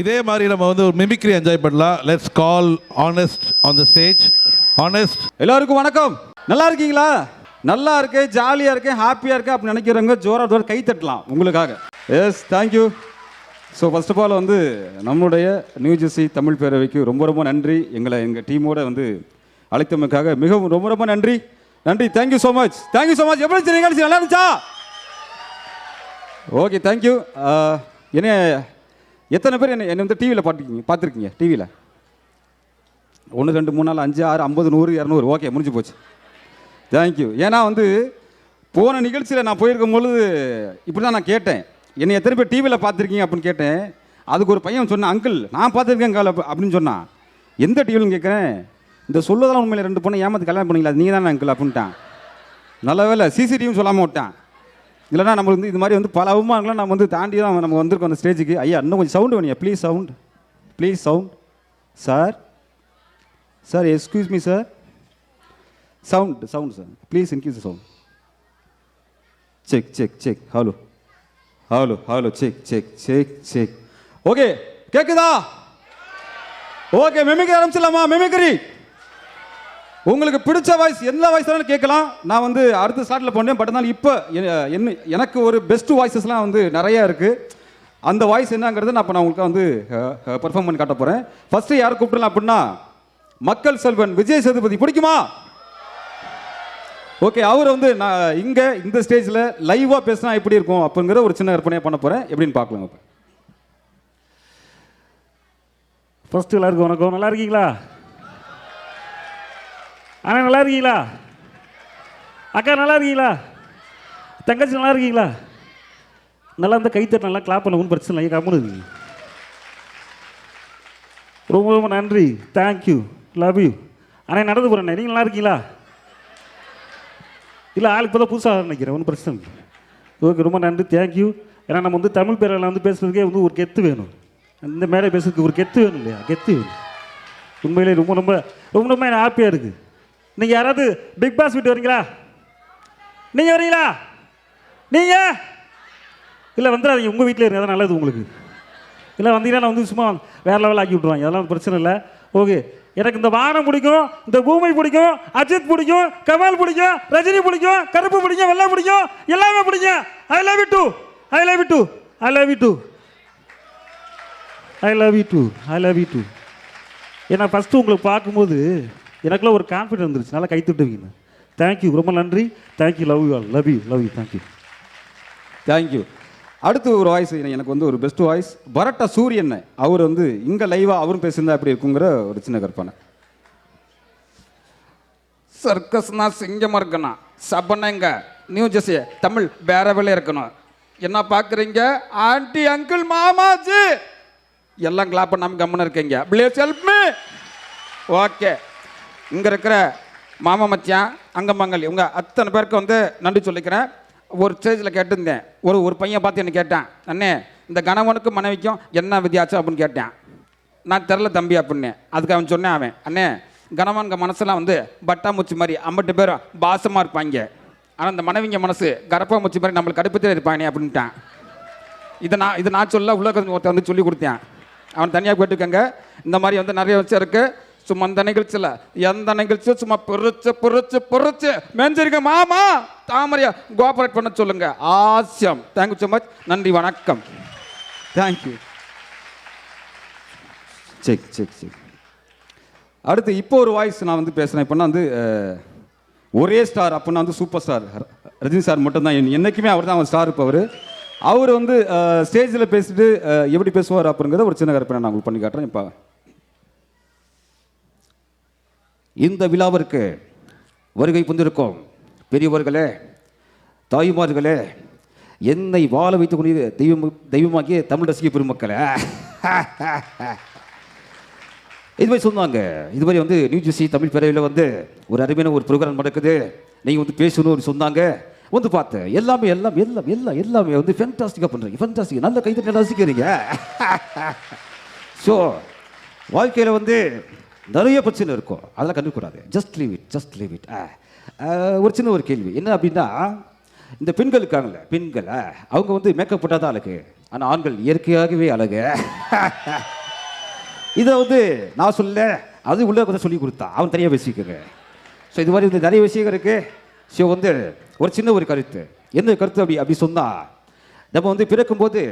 இதே மாதிரி நம்ம வந்து ஒரு மிமிக்ரி என்ஜாய் பண்ணலாம். Let's call honest on the stage honest எல்லாருக்கும் வணக்கம். நல்லா இருக்கீங்களா? நல்லா இருக்கேன் ஜாலியாக இருக்கேன் ஹாப்பியாக இருக்கேன் அப்படின்னு நினைக்கிறவங்க ஜோரா ஜோர் கை தட்டலாம் உங்களுக்காக. Yes thank you so first of all வந்து நம்மளுடைய நியூ ஜெர்சி தமிழ் பேரவைக்கு ரொம்ப ரொம்ப நன்றி. எங்களை எங்கள் டீமோட வந்து அழைத்தமைக்காக மிகவும் ரொம்ப ரொம்ப நன்றி. நன்றி thank you so much thank you so much எப்படி நிகழ்ச்சி நல்லா இருந்துச்சா? ஓகே தேங்க்யூ என்ன எத்தனை பேர் என்ன என்ன வந்து டிவியில் பார்த்துருக்கீங்க? பார்த்துருக்கீங்க டிவியில் ஒன்று ரெண்டு மூணு நாலு அஞ்சு ஆறு ஐம்பது நூறு இரநூறு. ஓகே முடிஞ்சு போச்சு. தேங்க்யூ ஏன்னா வந்து போன நிகழ்ச்சியில் நான் போயிருக்கும் பொழுது இப்படி தான் நான் கேட்டேன். என்னை எத்தனை பேர் டிவியில் பார்த்துருக்கீங்க அப்படின்னு கேட்டேன். அதுக்கு ஒரு பையன் சொன்னான் அங்கிள் நான் பார்த்துருக்கேன் கால அப்படின்னு சொன்னான். எந்த டிவிலும் கேட்குறேன்? இந்த சொல்லுதான் உண்மையில் ரெண்டு பொண்ணு ஏமாத்து கல்யாணம் பண்ணிக்கலாம் நீங்கள் தானே அங்கிள் அப்படின்ட்டான். நல்ல வேலை சிசிடிவின்னு சொல்லாமல் விட்டான். இல்லைனா நம்ம வந்து இது மாதிரி வந்து பல அவமானங்களை நம்ம வந்து தாண்டி தான் நம்ம வந்திருக்கோம் அந்த ஸ்டேஜுக்கு ஐயா இன்னும் கொஞ்சம் sound வேணியா please sound please sound sir sir excuse me sir sound sound sir please increase sound check check check hello hello hello check check check check okay கேட்குதா ஓகே மெமிக்கரி ஆரம்பிச்சிடலாமா? மெமிக்கரி உங்களுக்கு பிடிச்ச வாய்ஸ் எந்த voice வேணாலும் கேட்கலாம். நான் வந்து அடுத்த ஸ்டார்ட்டில் போனேன் பட் இருந்தாலும் இப்போ என்ன எனக்கு ஒரு பெஸ்ட் வாய்ஸஸ்லாம் வந்து நிறையா இருக்குது அந்த வாய்ஸ் என்னங்கிறத நான் இப்போ நான் உங்களுக்கு வந்து பெர்ஃபார்ம் பண்ணி காட்ட போகிறேன் ஃபஸ்ட்டு யார் கூப்பிடலாம் அப்படின்னா மக்கள் செல்வன் விஜய் சேதுபதி பிடிக்குமா? ஓகே அவர் வந்து நான் இங்கே இந்த ஸ்டேஜில் லைவாக பேசினா எப்படி இருக்கும் அப்படிங்கிற ஒரு சின்ன கற்பனையாக பண்ண போகிறேன் எப்படின்னு பார்க்கலாம் இப்போ. ஃபஸ்ட்டு எல்லாருக்கும் வணக்கம். நல்லா இருக்கீங்களா? அண்ணா நல்லா இருக்கீங்களா அக்கா நல்லா இருக்கீங்களா தங்கச்சி நல்லா இருக்கீங்களா நல்லா இருந்தால் கைத்தட்டு நல்லா கிளாப் பண்ண ஒன்றும் பிரச்சனை இல்லை கம்முன்னு இருக்கு ரொம்ப ரொம்ப நன்றி தேங்க்யூ லவ் யூ அண்ணா நடந்து போகிறேன் நீங்கள் நல்லா இருக்கீங்களா இல்லை ஆளுக்கு இப்போ தான் புதுசாக நினைக்கிறேன் ஒன்றும் பிரச்சனை இல்லை ஓகே ரொம்ப நன்றி தேங்க்யூ ஏன்னா நம்ம வந்து தமிழ் பேரில் வந்து பேசுகிறதுக்கே வந்து ஒரு கெத்து வேணும் இந்த மேலே பேசுறதுக்கு ஒரு கெத்து வேணும் இல்லையா கெத்து வேணும் உண்மையிலே ரொம்ப ரொம்ப ரொம்ப ரொம்ப ஹாப்பியாக இருக்குது நீங்கள் யாராவது பிக் பாஸ் வீட்டு வரீங்களா? நீங்கள் வரீங்களா? நீங்கள் இல்லை வந்துடாதீங்க. உங்கள் வீட்டில் இருங்க அதான் நல்லது உங்களுக்கு. இல்லை வந்தீங்கன்னா நான் வந்து சும்மா வேற லெவல் ஆக்கி விட்ருவாங்க அதெல்லாம் பிரச்சனை இல்லை. ஓகே எனக்கு இந்த வானம் பிடிக்கும் இந்த பூமி பிடிக்கும் அஜித் பிடிக்கும் கமல் பிடிக்கும் ரஜினி பிடிக்கும் கருப்பு பிடிக்கும் வெள்ளை பிடிக்கும் எல்லாமே பிடிக்கும். I love you too I love you too I love you too I love you too I love you too ஏன்னா ஃபஸ்ட்டு உங்களுக்கு பார்க்கும்போது எனக்குள்ள ஒரு கான்ஃபிடன்ஸ் வந்துருச்சு. நல்லா கை தட்டுவீங்க. தேங்க்யூ ரொம்ப நன்றி. Thank you love you all love you love you thank you thank you அடுத்து ஒரு வாய்ஸ் எனக்கு வந்து ஒரு பெஸ்ட் வாய்ஸ் பரட்ட சூரியன். அவர் வந்து இங்கே லைவாக அவரும் பேசியிருந்தா எப்படி இருக்குங்கிற ஒரு சின்ன கற்பனை. சர்க்கஸ்னா சிங்கமாக இருக்கணும். சபனைங்க நியூ ஜெர்சி தமிழ் பேரவில இருக்கணும். என்ன பார்க்குறீங்க? ஆண்டி அங்கிள் மாமாஜி. எல்லாம் கிளாப் பண்ணாமல் கம்முன்னு இருக்கீங்க. ப்ளீஸ் ஹெல்ப் மீ ஓகே இங்கே இருக்கிற மாமா மச்சான் அங்கமங்கல் இவங்க அத்தனை பேருக்கு வந்து நன்றி சொல்லிக்கிறேன். ஒரு ஸ்டேஜில் கேட்டிருந்தேன். ஒரு ஒரு பையன் பார்த்து என்ன கேட்டான் அண்ணே இந்த கணவனுக்கும் மனைவிக்கும் என்ன வித்தியாசம் அப்படின்னு கேட்டேன். நான் தெரில தம்பி அப்படின்னு. அதுக்கு அவன் சொன்னேன் அவன் அண்ணே கணவனுங்க மனசெல்லாம் வந்து பட்டாமூச்சி மாதிரி ஐம்பட்டு பேரும் பாசமாக இருப்பாங்க. ஆனால் இந்த மனைவிங்க மனசு கரப்பாமூச்சி மாதிரி நம்மளுக்கு கடுப்பத்தில் இருப்பானே அப்படின்ட்டான். இதை நான் இதை நான் சொல்ல உள்ள ஒருத்தன் வந்து சொல்லி கொடுத்தேன். அவன் தனியாக போயிட்டுருக்கங்க இந்த மாதிரி வந்து நிறைய விஷயம் இருக்குது சும்மா அந்த நிகழ்ச்சியில் எந்த நிகழ்ச்சியும் சும்மா பொறிச்சு பொறிச்சு பொறிச்சு. மெஞ்சிருக்க மாமா. தாமரையா கோஆபரேட் பண்ண சொல்லுங்க. ஆசியம். தேங்க்யூ ஸோ மச் நன்றி வணக்கம். தேங்க்யூ செக் செக் செக் அடுத்து இப்போ ஒரு வாய்ஸ் நான் வந்து பேசுகிறேன் இப்போனா வந்து ஒரே ஸ்டார் அப்படின்னா வந்து சூப்பர் ஸ்டார் ரஜினி சார் மட்டும்தான். என்றைக்குமே என்னைக்குமே அவர் தான் ஸ்டார் இப்போ அவர் அவர் வந்து ஸ்டேஜில் பேசிட்டு எப்படி பேசுவார் அப்படிங்கிறத ஒரு சின்ன கற்பனை நான் உங்களுக்கு பண்ணி காட்டுறேன். இப்போ இந்த விழாவிற்கு வருகை புந்திருக்கும் பெரியவர்களே தாய்மார்களே என்னை வாழ வைத்துக் கொண்டு தெய்வம் தெய்வமாக்கிய தமிழ் ரசிக பெருமக்களே. இது மாதிரி சொன்னாங்க இது மாதிரி வந்து நியூ ஜெர்சி தமிழ் பேரவையில் வந்து ஒரு அருமையான ஒரு ப்ரோக்ராம் நடக்குது. நீங்கள் வந்து பேசணும்னு சொன்னாங்க. வந்து பார்த்தேன் எல்லாமே எல்லாம் எல்லாம் எல்லாம் எல்லாமே வந்து ஃபென்டாஸ்டிக்காக பண்ணுறீங்க ஃபென்டாஸ்டிக் நல்ல கைத்தட்டி ரசிக்கிறீங்க. ஸோ வாழ்க்கையில் வந்து நிறைய பிரச்சனை இருக்கும். அதெல்லாம் கண்டுக்கூடாது just leave it just leave it ஒரு சின்ன ஒரு கேள்வி. என்ன அப்படின்னா இந்த பெண்கள் இருக்காங்கல்ல பெண்கள் ஆ, அவங்க வந்து மேக்கப் போட்டால் தான் அழகு. ஆனால் ஆண்கள் இயற்கையாகவே அழகு. இதை வந்து நான் சொல்ல அது உள்ளே கொஞ்சம் சொல்லி கொடுத்தா. அவன் தனியாக பேசிக்கோங்க. ஸோ இது மாதிரி வந்து நிறைய விஷயங்கள் இருக்கு. ஸோ வந்து ஒரு சின்ன ஒரு கருத்து. என்ன கருத்து அப்படி அப்படி சொன்னால் நம்ம வந்து பிறக்கும்போது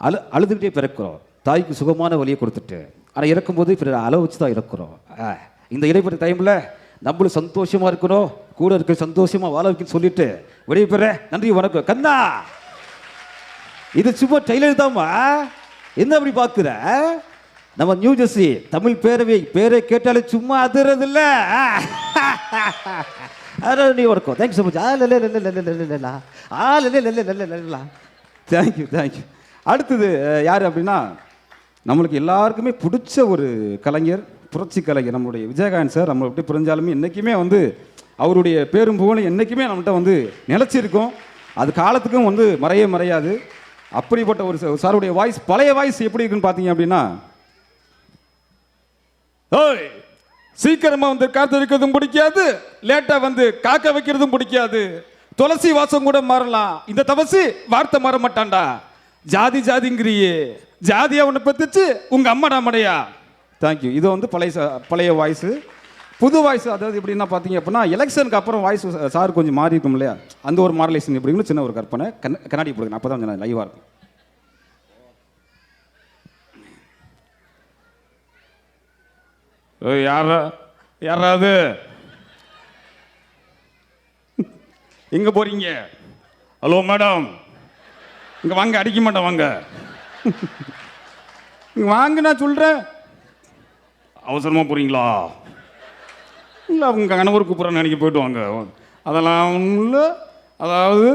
அழு அழுதுகிட்டே பிறக்கிறோம். தாய்க்கு சுகமான வழியை கொடுத்துட்டு ஆனால் இறக்கும்போது இப்போ அளவு வச்சு தான் இறக்குறோம் ஆ, இந்த இடைப்பட்ட டைமில் நம்மளும் சந்தோஷமாக இருக்கணும் கூட இருக்க சந்தோஷமாக வாழ வைக்கணும்னு சொல்லிட்டு விடைய பெற நன்றி வணக்கம் கண்ணா இது சும்மா டெய்லர் தாம்மா என்ன அப்படி பார்க்குற நம்ம நியூ ஜெர்சி தமிழ் பேரவை பேரை கேட்டாலே சும்மா அதிரது இல்லை நீ வணக்கம் தேங்க்யூ ஸோ மச் ஆ இல்லை இல்லை ஆ இல்லை இல்லை தேங்க்யூ தேங்க்யூ அடுத்தது யார் அப்படின்னா நம்மளுக்கு எல்லாருக்குமே பிடிச்ச ஒரு கலைஞர் புரட்சி கலைஞர். நம்மளுடைய விஜயகாந்த் சார் நம்மளை எப்படி புரிஞ்சாலுமே என்றைக்குமே வந்து அவருடைய பேரும் புகழும் என்றைக்குமே நம்மகிட்ட வந்து நிலச்சிருக்கும். அது காலத்துக்கும் வந்து மறைய மறையாது. அப்படிப்பட்ட ஒரு சாருடைய வாய்ஸ் பழைய வாய்ஸ் எப்படி இருக்குன்னு பார்த்தீங்க அப்படின்னா ஓய் சீக்கிரமா வந்து காத்திருக்கிறதும் பிடிக்காது லேட்டா வந்து காக்க வைக்கிறதும் பிடிக்காது. துளசி வாசம் கூட மாறலாம். இந்த தவசி வார்த்தை மாற மாட்டான்டா. ஜாதி ஜாதிங்கிறியே. ஜாதியா உன்னை பத்துச்சு உங்க அம்மாடா மடையா? தேங்க்யூ இது வந்து பழைய பழைய வாய்ஸ் புது வாய்ஸ் அதாவது எப்படின்னா பார்த்தீங்க அப்படின்னா எலெக்ஷனுக்கு அப்புறம் வாய்ஸ் சார் கொஞ்சம் மாறி இருக்கும் இல்லையா? அந்த ஒரு மாடலேஷன் எப்படின்னு சின்ன ஒரு கற்பனை. கண்ண- கண்ணாடி போடுங்க அப்போ தான் கொஞ்சம் லைவாக இருக்கும். யாரா? யாராவது? எங்க போறீங்க? Hello madam. இங்க வாங்க அடிக்க மாட்டேன் வாங்க. வாங்க நான் சொல்கிறேன் அவசரமாக போகிறீங்களா இல்லை அவங்க கணவர் கூப்பிட்றேன்னு நினைக்க போயிட்டு வாங்க. அதெல்லாம் இல்லை. அதாவது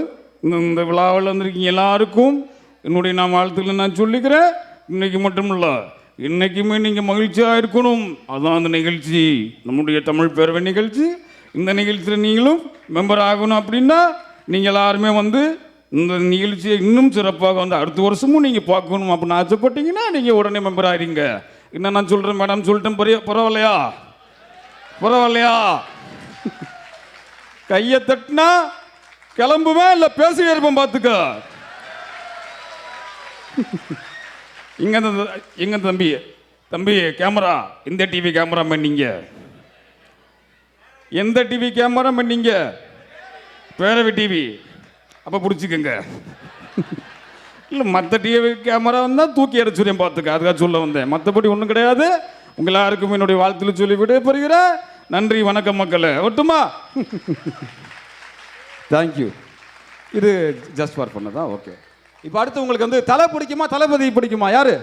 இந்த இந்த விழாவில் வந்திருக்கீங்க எல்லாருக்கும் என்னுடைய நான் வாழ்த்துக்களை நான் சொல்லிக்கிறேன். இன்றைக்கி மட்டும் இல்லை இன்றைக்குமே நீங்கள் மகிழ்ச்சியாக இருக்கணும். அதுதான் அந்த நிகழ்ச்சி. நம்முடைய தமிழ் பேரவை நிகழ்ச்சி. இந்த நிகழ்ச்சியில் நீங்களும் மெம்பர் ஆகணும் அப்படின்னா நீங்கள் எல்லாருமே வந்து இந்த நிகழ்ச்சியை இன்னும் சிறப்பாக வந்து அடுத்த வருஷமும் நீங்கள் பார்க்கணும் அப்படின்னு ஆசைப்பட்டீங்கன்னா நீங்கள் உடனே மெம்பர் ஆகிறீங்க என்ன நான் சொல்கிறேன் மேடம் சொல்லிட்டேன் பெரிய பரவாயில்லையா? பரவாயில்லையா? கையை தட்டினா கிளம்புவேன் இல்லை பேசிட்டே இருப்பேன் பார்த்துக்க இங்க எங்க தம்பி தம்பி கேமரா இந்த டிவி கேமரா பண்ணீங்க எந்த டிவி கேமரா பண்ணீங்க பேரவை டிவி அப்போ பிடிச்சிக்கங்க. இல்லை மற்ற டிவி கேமரா வந்தால் தூக்கி அடிச்சுடேன் பார்த்துக்க அதுக்காக சொல்ல வந்தேன். மற்றபடி ஒன்றும் கிடையாது. உங்கள் எல்லாருக்கும் என்னுடைய வாழ்த்துல சொல்லி விடைபெறுகிறேன். நன்றி வணக்கம் மக்களே. ஒட்டுமா? தேங்க்யூ இது ஜஸ்ட் ஃபார் பண்ணதா ஓகே இப்போ அடுத்து உங்களுக்கு வந்து தலை பிடிக்குமா தளபதி பிடிக்குமா? யாரு?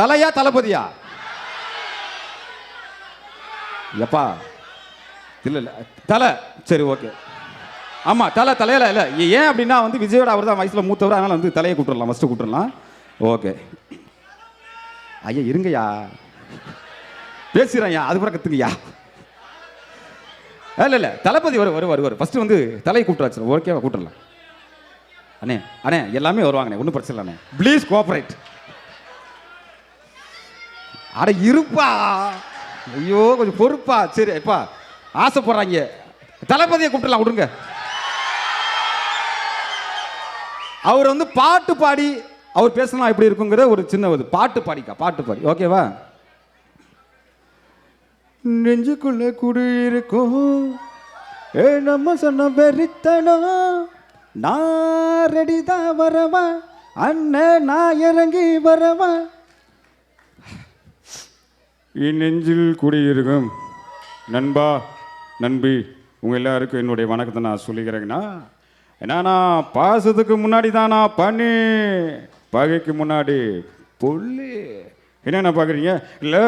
தலையா தளபதியா? எப்பா? இல்லை இல்லை. தலை. சரி ஓகே ஆமாம் தலை தலையில இல்லை. ஏன் அப்படின்னா வந்து விஜயோட அவர் தான் வயசில் மூத்தவர் அதனால் வந்து தலையை கூப்பிட்டுறலாம் ஃபஸ்ட்டு கூப்பிட்டுறலாம் ஓகே ஐயா இருங்கய்யா. பேசுகிறேன்யா அது கூட கற்றுங்கய்யா இல்லை இல்லை தளபதி வரும் வரும் வருவார் ஃபஸ்ட்டு வந்து தலையை கூப்பிட்டு ஓகேவா கூப்பிட்டுறலாம் அண்ணே அண்ணே எல்லாமே வருவாங்கண்ணே ஒன்றும் பிரச்சனை இல்லைண்ணே ப்ளீஸ் கோஆப்ரேட் அட இருப்பா. ஐயோ கொஞ்சம் பொறுப்பா. சரி எப்பா ஆசைப்படுறாங்க. தளபதியை கூப்பிட்டுலாம் விடுங்க. அவர் வந்து பாட்டு பாடி அவர் பேசினா எப்படி இருக்குங்கிற ஒரு சின்ன ஒரு பாட்டு பாடிக்கா பாட்டு பாடி. ஓகேவா நெஞ்சுக்குள்ள குடி இருக்கும். ஏ நம்ம சொன்ன வெறித்தனம். நான் ரெடி தான் வரவா? அண்ணன் நான் இறங்கி வரவா? என் நெஞ்சில் குடியிருக்கும் நண்பா நண்பி உங்கள் எல்லாருக்கும் என்னுடைய வணக்கத்தை நான் சொல்லிக்கிறேங்கண்ணா. என்னன்னா பாசத்துக்கு முன்னாடி தானா பண்ணி பகைக்கு முன்னாடி புள்ளி. என்னென்ன பார்க்குறீங்க இல்லை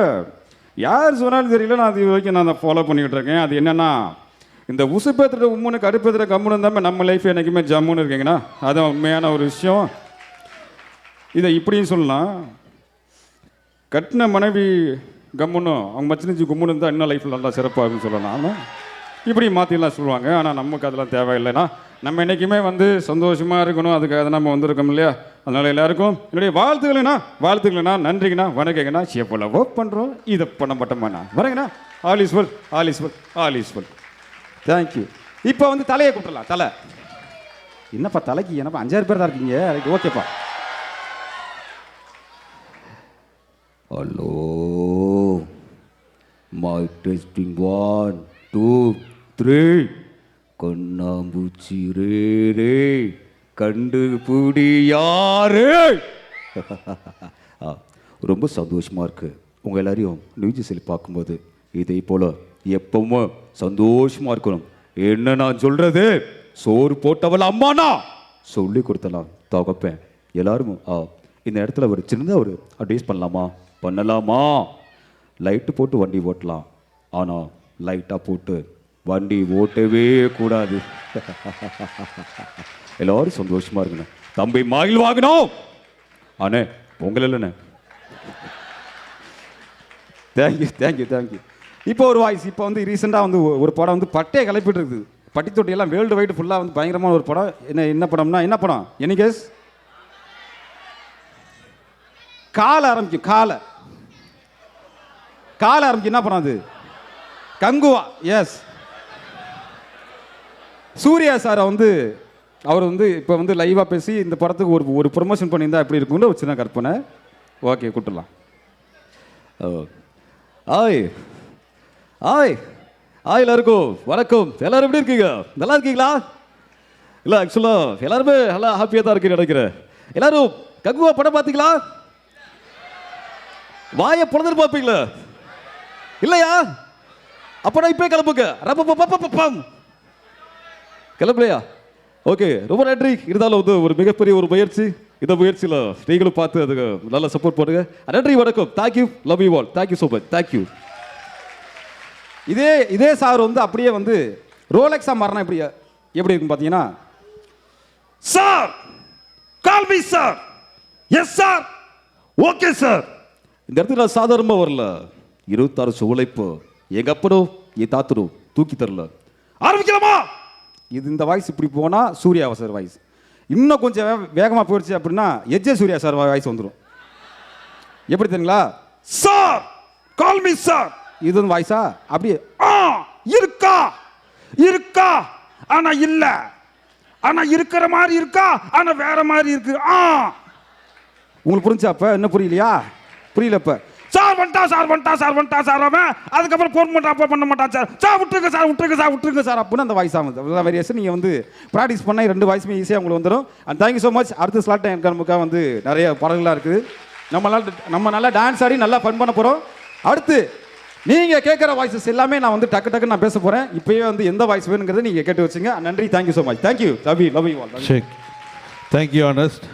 யார் சொன்னாலும் தெரியல நான் அது வரைக்கும் நான் அதை ஃபாலோ பண்ணிக்கிட்டு இருக்கேன். அது என்னென்னா இந்த உசுப்பேத்துற உம்முன்னு கடுப்பேத்துற கம்முன்னு இருந்தாமல் நம்ம லைஃப் என்றைக்குமே ஜம்முன்னு இருக்கீங்கண்ணா அதுதான் உண்மையான ஒரு விஷயம். இதை இப்படியும் சொல்லலாம். கட்டின மனைவி கம்முன்னும் அவங்க மச்சினிச்சு கும்முன்னு இருந்தால் இன்னும் லைஃப்பில் நல்லா சிறப்பாகும்னு சொல்லலாம். ஆனால் இப்படி மாற்றிலாம் சொல்லுவாங்க. ஆனால் நமக்கு அதெல்லாம் தேவையில்லைன்னா நம்ம என்றைக்குமே வந்து சந்தோஷமாக இருக்கணும். அதுக்காக தான் நம்ம வந்திருக்கோம் இல்லையா? அதனால் எல்லாருக்கும் என்னுடைய வாழ்த்துக்களைண்ணா வாழ்த்துக்களைண்ணா நன்றிங்கண்ணா வணக்கங்கண்ணா. சேப்போல ஒர்க் பண்ணுறோம் இதை பண்ண மாட்டோமாண்ணா. வரேங்கண்ணா. All is well all is well all is well. Thank you இப்போ வந்து தலையை கூப்பிடலாம் தலை. என்னப்பா தலைக்கு என்னப்பா அஞ்சாறு பேர் தான் இருக்கீங்க? ரைட் ஓகேப்பா hello my testing one two three கண்ணாம்பூச்சி ரே கண்டுபிடி யாரு ஆ, ரொம்ப சந்தோஷமாக இருக்குது உங்கள் எல்லாரையும் நியூஜி சொல்லி பார்க்கும்போது இதை போல் எப்பவும் சந்தோஷமாக இருக்கணும். என்ன நான் சொல்கிறது சோறு போட்டவள் அம்மானா சொல்லி கொடுத்தலாம் தகப்பேன். எல்லாரும் ஆ, இந்த இடத்துல ஒரு சின்னதாக ஒரு அட்வைஸ் பண்ணலாமா? பண்ணலாமா? லைட்டு போட்டு வண்டி ஓட்டலாம். ஆனால் லைட்டாக போட்டு வண்டி ஓட்டவே கூடாது. எல்லாரும் சந்தோஷமா இருக்கணும். தம்பி மயில் வாங்கணும் அண்ணே பொங்கல் இல்லைண்ணே. தேங்க்யூ தேங்க்யூ தேங்க்யூ இப்போ ஒரு வாய்ஸ் இப்போ வந்து ரீசெண்டாக வந்து ஒரு படம் வந்து பட்டையை கிளப்பிட்டு இருக்குது. பட்டி எல்லாம் வேர்ல்டு வைடு ஃபுல்லாக வந்து பயங்கரமான ஒரு படம். என்ன என்ன படம்னா என்ன படம்? எனி கேஸ் கால ஆரம்பிக்கும் காலை. கால ஆரம்பிக்கும் என்ன படம் அது? கங்குவா. எஸ் சூர்யா சாரை வந்து அவர் வந்து இப்போ வந்து லைவாக பேசி இந்த படத்துக்கு ஒரு ஒரு ப்ரொமோஷன் பண்ணியிருந்தா எப்படி இருக்கும்னு ஒரு சின்ன கற்பனை. ஓகே கூட்டலாம் ஓ ஆய் ஆய் ஆய் எல்லாருக்கும் வணக்கம். எல்லாரும் எப்படி இருக்கீங்க? நல்லா இருக்கீங்களா? இல்லை ஆக்சுவலாக எல்லாருமே நல்லா ஹாப்பியாக தான் இருக்குன்னு நினைக்கிறேன். எல்லாரும் கங்குவா படம் பார்த்தீங்களா? வாயை பிறந்து பார்ப்பீங்களா? இல்லையா? அப்போ நான் இப்போ கிளம்புங்க. ரப்பம் கிளம்பலையா? ஓகே ரொம்ப நன்றி. இருந்தாலும் வந்து ஒரு மிகப்பெரிய ஒரு முயற்சி. இந்த முயற்சியில் நீங்களும் பார்த்து அதுக்கு நல்லா சப்போர்ட் பண்ணுங்க. நன்றி வணக்கம். Thank you love you all thank you so much thank you இதே இதே சார் வந்து அப்படியே வந்து ரோலெக்ஸா மாறினா எப்படி எப்படி இருக்கும் பார்த்தீங்கன்னா sir call me sir yes sir okay sir இந்த இடத்துல நான் சாதாரணமாக வரல. இருபத்தாறு வருஷம் உழைப்பு எங்கள் அப்பனும் என் தாத்தனும் தூக்கி தரல. ஆரம்பிக்கலாமா? இது இந்த வாய்ஸ் இப்படி போனால் சூர்யா சார் வாய்ஸ் இன்னும் கொஞ்சம் வே வேகமாக போயிடுச்சு அப்படின்னா எஜ்ஜே சூர்யா சார் வாய்ஸ் வந்துடும் எப்படி தெரியுங்களா? சார் கால் மீ சார் இது வந்து வாய்ஸா அப்படியே ஆ இருக்கா? இருக்கா? ஆனா இல்ல. ஆனா இருக்கிற மாதிரி இருக்கா? ஆனா வேற மாதிரி இருக்கு. ஆ. உங்களுக்கு புரிஞ்சா அப்ப? என்ன புரியலையா? புரியல இப்போ. சார் வந்துட்டா சார் வந்துட்டா சார் வந்துட்டா சார். அவன் அதுக்கப்புறம் போன் பண்ணா அப்போ பண்ண மாட்டான் சார். சார் விட்டுருங்க சார் விட்டுருங்க சார் விட்டுருங்க சார் அப்படின்னு அந்த வாய்ஸ் ஆகுது. வேரியேஷன் நீங்கள் வந்து ப்ராக்டிஸ் பண்ணால் ரெண்டு வாய்ஸுமே ஈஸியாக உங்களுக்கு வந்துடும் and thank you so much அடுத்த ஸ்லாட் எனக்கு நமக்காக வந்து நிறைய பாடல்களாக இருக்குது. நம்ம நல்லா நம்ம நல்லா டான்ஸ் ஆடி நல்லா ஃபன் பண்ண போகிறோம் அடுத்து நீங்கள் கேட்குற வாய்ஸஸ் எல்லாமே நான் வந்து டக்கு டக்கு நான் பேச போகிறேன் இப்போயே வந்து எந்த வாய்ஸ் வேணுங்கிறத நீங்கள் கேட்டு வச்சுங்க. நன்றி thank you so much thank you Ravi you love you all thank you honest.